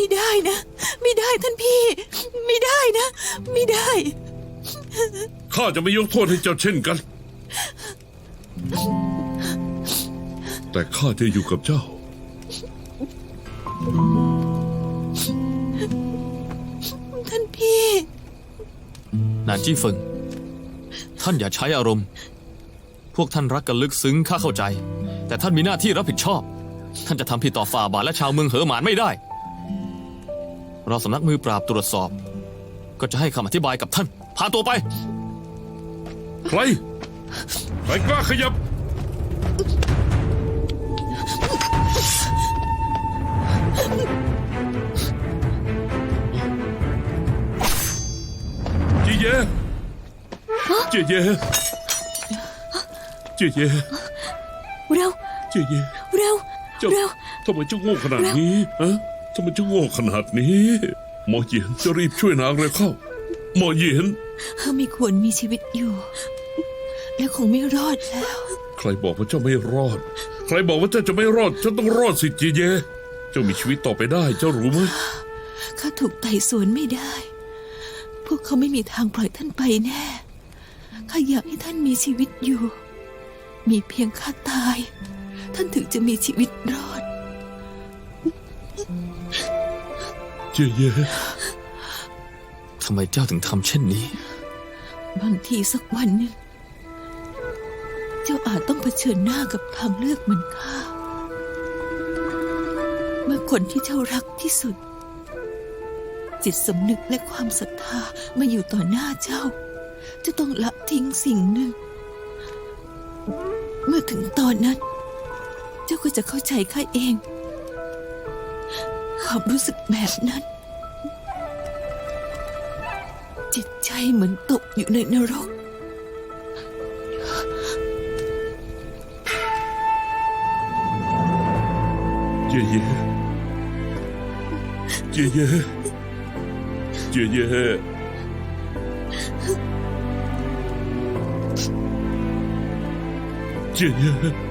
ไม่ได้นะ ไม่ได้ท่านพี่ ไม่ได้นะ ไม่ได้ ข้าจะไม่ยกโทษให้เจ้าเช่นกัน แต่ข้าจะอยู่กับเจ้า ท่านพี่ นานจี้เฟิง ท่านอย่าใช้อารมณ์ พวกท่านรักกันลึกซึ้งข้าเข้าใจ แต่ท่านมีหน้าที่รับผิดชอบ ท่านจะทำผิดต่อฝ่าบาทและชาวเมืองเหอหมานไม่ได้ เราสำนักมือปราบตรวจสอบ ก็จะให้คำอธิบายกับท่าน พาตัวไป ใครใครกล้าขยับ จีเย่จีเย่จีเย่เร็วจีเย่เร็วเจ้าเร็วทำไมเจ้าโง่ขนาดนี้ฮะทำไมเจ้าโง่ขนาดนี้ หมอเหยียนจะรีบช่วยนางเลยเข้า หมอเหยียนเขาไม่ควรมีชีวิตอยู่ และคงไม่รอดแล้ว ใครบอกว่าเจ้าไม่รอด ใครบอกว่าเจ้าจะไม่รอดเจ้าต้องรอดสิจีเย่เจ้ามีชีวิตต่อไปได้ เจ้ารู้ไหมข้าถูกไต่สวนไม่ได้ พวกเขาไม่มีทางปล่อยท่านไปแน่ ข้าอยากให้ท่านมีชีวิตอยู่ มีเพียงข้าตาย ท่านถึงจะมีชีวิตรอด จีเย่ทำไมเจ้าถึงทำเช่นนี้ บางทีสักวันหนึ่งเจ้าอาจต้องเผชิญหน้ากับทางเลือกเหมือนข้าเมื่อคนที่เจ้ารักที่สุด จิตสำนึกและความศรัทธามาอยู่ต่อหน้าเจ้า จะต้องละทิ้งสิ่งหนึ่ง เมื่อถึงตอนนั้น เจ้าก็จะเข้าใจข้าเอง ความรู้สึกแบบนั้น จิตใจเหมือนตกอยู่ในนรกจีเย่จีเย่จีเย่จีเย่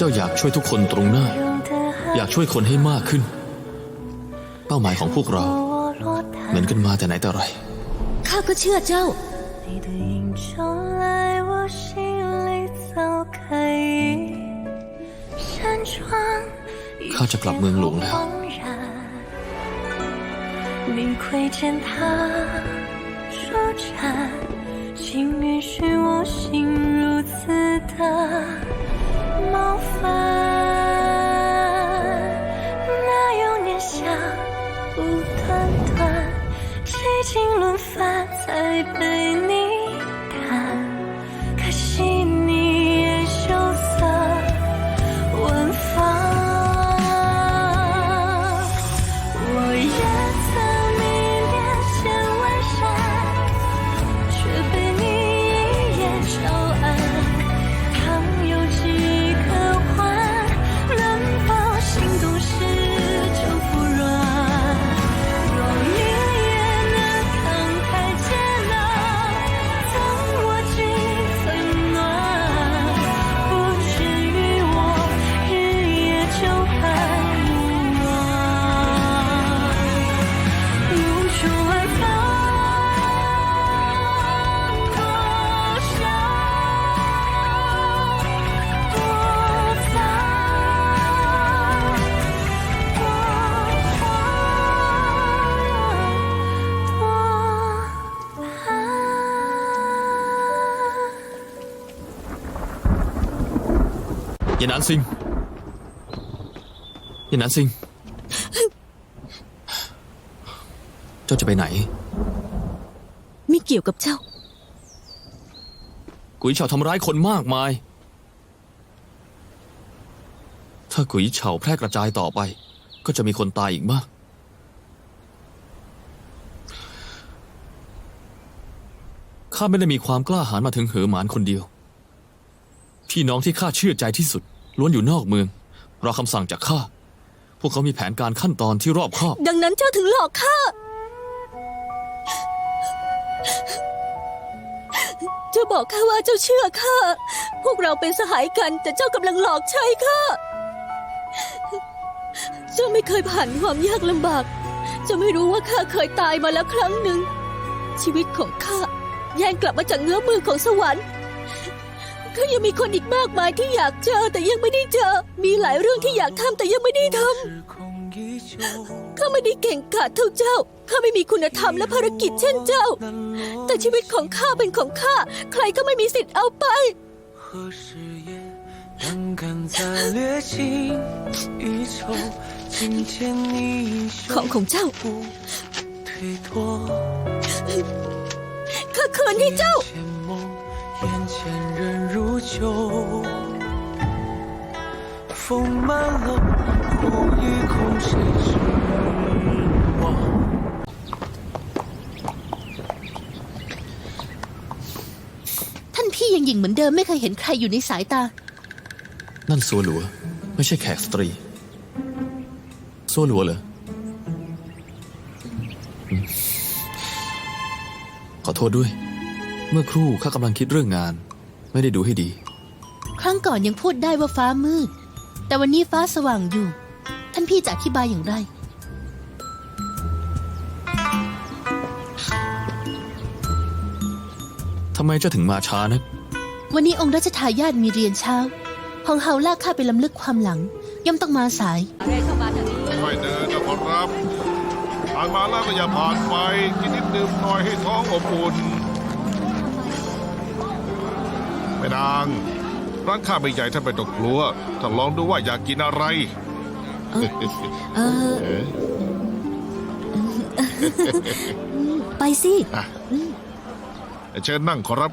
จ้าอยากช่วยทุกคนตรงหน้า อยากช่วยคนให้มากขึ้น เป้าหมายของพวกเรา เหมือนกันมาแต่ไหนแต่ไร ข้าก็เชื่อเจ้า 你的影中来，我心里早开一扇窗。 ข้าจะกลับเมืองหลวงแล้ว 恍然，你窥见他舒展，请允许我心如此的 冒犯。哪有念想不端端，几经轮番才被 อย่านานซิงอย่านานซิง เจ้าจะไปไหน ไม่เกี่ยวกับเจ้า กุยเฉาทำร้ายคนมากมาย ถ้ากุยเฉาแพร่กระจายต่อไป ก็จะมีคนตายอีกมาก ข้าไม่ได้มีความกล้าหาญมาถึงเหอหมานคนเดียว พี่น้องที่ข้าเชื่อใจที่สุด ล้วนอยู่นอกเมืองรอคำสั่งจากข้า พวกเขามีแผนการขั้นตอนที่รอบคอบดังนั้นเจ้าถึงหลอกข้า เจ้าบอกข้าว่าเจ้าเชื่อข้า พวกเราเป็นสหายกัน แต่เจ้ากำลังหลอกใช่ข้า เจ้าไม่เคยผ่านความยากลำบาก เจ้าไม่รู้ว่าข้าเคยตายมาแล้วครั้งหนึ่ง ชีวิตของข้าแย่งกลับมาจากเงื้อมือของสวรรค์ ก็ยังมีคนอีกมากมายที่อยากเจอแต่ยังไม่ได้เจอ มีหลายเรื่องที่อยากทำแต่ยังไม่ได้ทำข้าไม่ได้เก่งกาจเท่าเจ้าข้าไม่มีคุณธรรมและภารกิจเช่นเจ้า แต่ชีวิตของข้าเป็นของข้าใครก็ไม่มีสิทธิ์เอาไปของของเจ้าข้าคืนให้เจ้า 眼前人如旧，风满楼，红与空，谁知我？ ท่านพี่ยังหญิงเหมือนเดิมไม่เคยเห็นใครอยู่ในสายตา นั่นซัวหลัว ไม่ใช่แขกสตรีซัวหลัวเหรออืมขอโทษด้วย เมื่อครู่ข้ากำลังคิดเรื่องงาน ไม่ได้ดูให้ดี ครั้งก่อนยังพูดได้ว่าฟ้ามืด แต่วันนี้ฟ้าสว่างอยู่ ท่านพี่จะอธิบายอย่างไร ทำไมเจ้าถึงมาช้านะ วันนี้องค์รัชทายาทมีเรียนเช้าฮองเฮาลากข้าไปลำลึกความหลัง ย่อมต้องมาสาย ค่อยๆเดินนะขอรับผ่านมาแล้วก็อย่าผ่านไปกินนิดดื่มหน่อยให้ท้องอบอุ่น แม่นาง ร้านข้าไม่ใหญ่ท่านไม่ต้องกลัวท่านลองดูว่าอยากกินอะไร เออไปสิเชิญนั่งขอรับ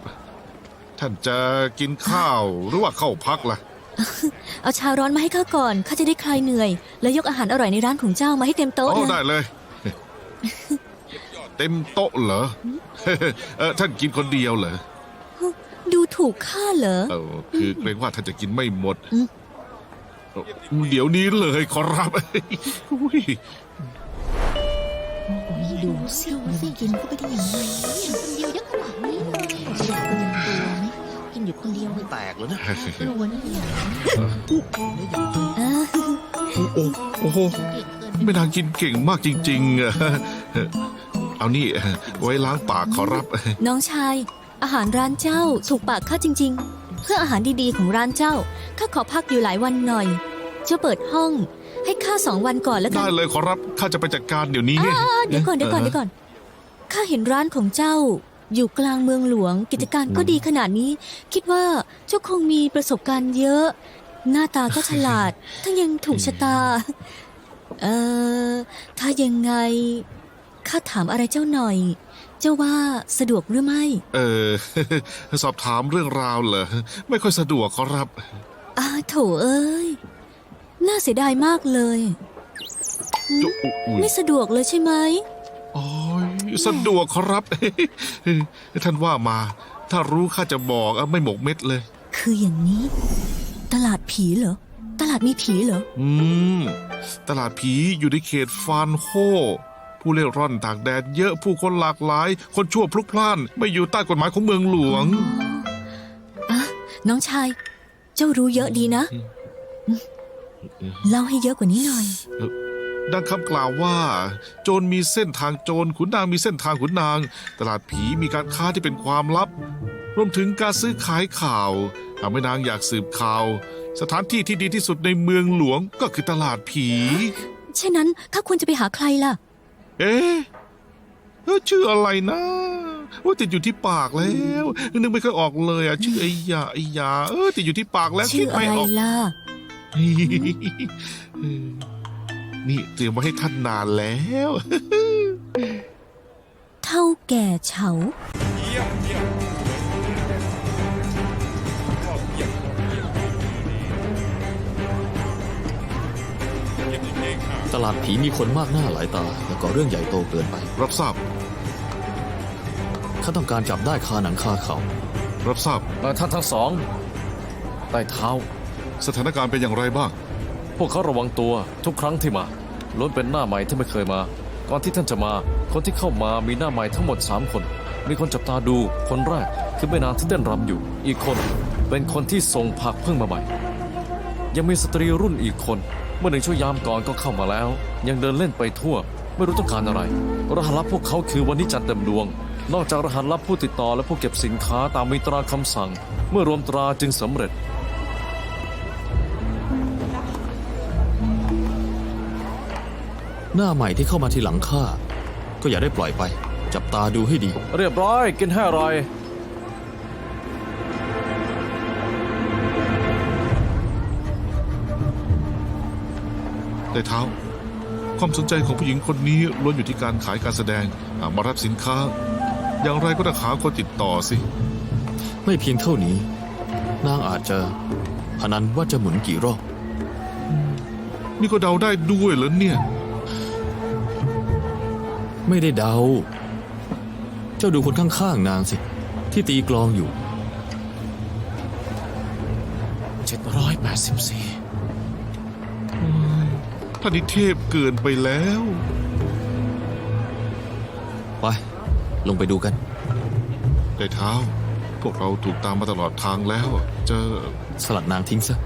ท่านจะกินข้าวหรือว่าเข้าพักล่ะ เอาชาร้อนมาให้ข้าก่อนข้าจะได้คลายเหนื่อย แล้วยกอาหารอร่อยในร้านของเจ้ามาให้เต็มโต๊ะโอ้นะได้เลย เต็มโต๊ะเหรอ เออท่านกินคนเดียวเหรอดู ถูกข้าเหรอ เออคือเกรงว่าท่านจะกินไม่หมดอืม เอ่อเดี๋ยวนี้เลยขอรับอุ๊ยดูสิสิกินเข้าไปได้ยังไงคนเดียวยังขนาดนี้เลยอยากเป็นตัวไหมกินอยู่คนเดียวแตกแล้วนะกลัวนะเนี่ยอ่าโอ้โอ้โหไม่นางกินเก่งมากจริงๆอะเอานี่ไว้ล้างปากขอรับน้องชาย อาหารร้านเจ้าถูกปากข้าจริง ๆ เพื่ออาหารดีๆของร้านเจ้าข้าขอพักอยู่หลายวันหน่อย เจ้าเปิดห้อง ให้ข้าสองวันก่อนแล้วกัได้นเลยขอรับข้าจะไปจัดการเดี๋ยวนี้อ่าเดี๋ยวก่อนเดี๋ยวก่อนเดี๋ยวก่อนข้าเห็นร้านของเจ้า อยู่กลางเมืองหลวง กิจการก็ดีขนาดนี้ คิดว่าเจ้าคงมีประสบการณ์เยอะ หน้าตาก็ฉลาดทั้งยังถูกชะตา เอ่อถ้ายังไงข้าถามอะไรเจ้าหน่อย เจ้าว่าสะดวกหรือไม่ เออ สอบถามเรื่องราวเหรอ ไม่ค่อยสะดวกขอรับอาโถเอ้ย น่าเสียดายมากเลยจะอุ๊ยไม่สะดวกเลยใช่ไหมโอ้ยสะดวกขอรับ ท่านว่ามา ถ้ารู้ข้าจะบอกอะไม่หมกเม็ดเลย คืออย่างนี้ ตลาดผีเหรอ ตลาดมีผีเหรอ อืม ตลาดผีอยู่ในเขตฟานโฮ ผู้เล่ร่อนต่างแดนเยอะผู้คนหลากหลาย คนชั่วพลุกพล่าน ไม่อยู่ใต้กฎหมายของเมืองหลวง อะน้องชาย เจ้ารู้เยอะดีนะอืมเล่าให้เยอะกว่านี้หน่อย ดังคำกล่าวว่า โจรมีเส้นทางโจรขุนนางมีเส้นทางขุนนาง ตลาดผีมีการค้าที่เป็นความลับ รวมถึงการซื้อขายข่าวหากแม่นางอยากสืบข่าว สถานที่ที่ดีที่สุดในเมืองหลวงก็คือตลาดผี เช่นนั้นข้าควรจะไปหาใครล่ะ เอ๊ะเธอชื่ออะไรนะว่าติดอยู่ที่ปากแล้วนึกไม่ค่อยออกเลยอะชื่อไอ้ยาไอ้ยาเออติดอยู่ที่ปากแล้วชื่คิอดอะไม่ไรออกล่ะนี่เตรียมไว้ให้ท่านนานแล้ว เท่าแก่เฉา ลาดผีมีคนมากหน้าหลายตา แล้วก็เรื่องใหญ่โตเกินไป รับทราบ ข้าต้องการจับได้คาหนังคาเขา รับทราบ เอ่อท่านทั้งสองใต้เท้า สถานการณ์เป็นอย่างไรบ้าง พวกเขาระวังตัวทุกครั้งที่มาล้วนเป็นหน้าใหม่ที่ไม่เคยมา ก่อนที่ท่านจะมา คนที่เข้ามามีหน้าใหม่ทั้งหมด 3 คน มีคนจับตาดูคนแรกคือแม่นางที่เต้นรำอยู่ อีกคนเป็นคนที่ส่งผักเพิ่งมาใหม่ ยังมีสตรีรุ่นอีกคน เมื่อหนึ่งชั่วยามก่อนก็เข้ามาแล้ว ยังเดินเล่นไปทั่ว ไม่รู้ต้องการอะไร รหัสลับพวกเขาคือวันนี้จันทร์เต็มดวง นอกจากรหัสลับผู้ติดต่อและผู้เก็บสินค้าตามมีตราคำสั่ง เมื่อรวมตราจึงสำเร็จหน้าใหม่ที่เข้ามาทีหลังข้าก็อย่าได้ปล่อยไป จับตาดูให้ดี เรียบร้อยกินให้อร่อย แต่เท้า ความสนใจของผู้หญิงคนนี้ล้วนอยู่ที่การขายการแสดงอะมารับสินค้า อย่างไรก็ต้องหาคนติดต่อสิ ไม่เพียงเท่านี้ นางอาจจะพนันว่าจะหมุนกี่รอบ นี่ก็เดาได้ด้วยเหรอเนี่ย ไม่ได้เดา เจ้าดูคนข้างๆนางสิ ที่ตีกลองอยู่784ท่านนิเทพเกินไปแล้ว ไป ลงไปดูกันแต่เท้า พวกเราถูกตามมาตลอดทางแล้วจะสลัดนางทิ้งซะเ